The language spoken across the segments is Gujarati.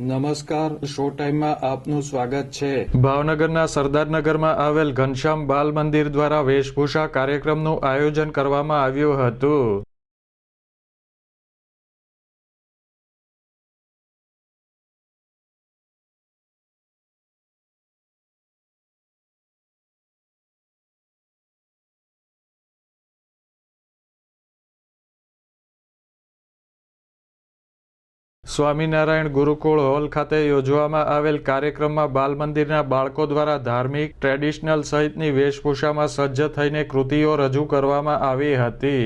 નમસ્કાર, શો ટાઈમમાં આપનું સ્વાગત છે. ભાવનગરના સરદારનગરમાં આવેલ ઘનશ્યામ બાલ મંદિર દ્વારા વેશભૂષા કાર્યક્રમનું આયોજન કરવામાં આવ્યું હતું. સ્વામિનારાયણ ગુરુકુળ હોલ ખાતે યોજવામાં આવેલ કાર્યક્રમમાં બાલ મંદિરના બાળકો દ્વારા ધાર્મિક, ટ્રેડિશનલ સહિતની વેશભૂષામાં સજ્જ થઈને કૃતિઓ રજૂ કરવામાં આવી હતી.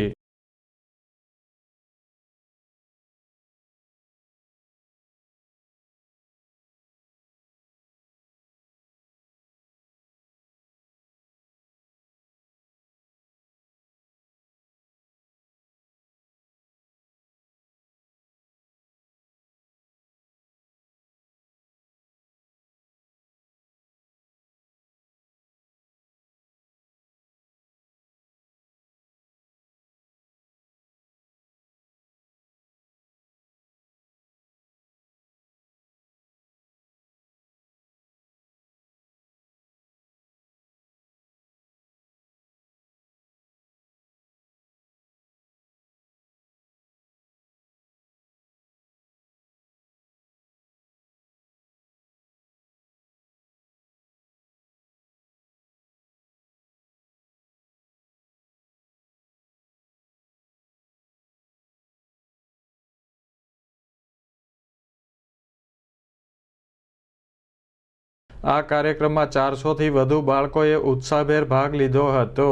આ કાર્યક્રમમાં ચારસોથી વધુ બાળકોએ ઉત્સાહભેર ભાગ લીધો હતો.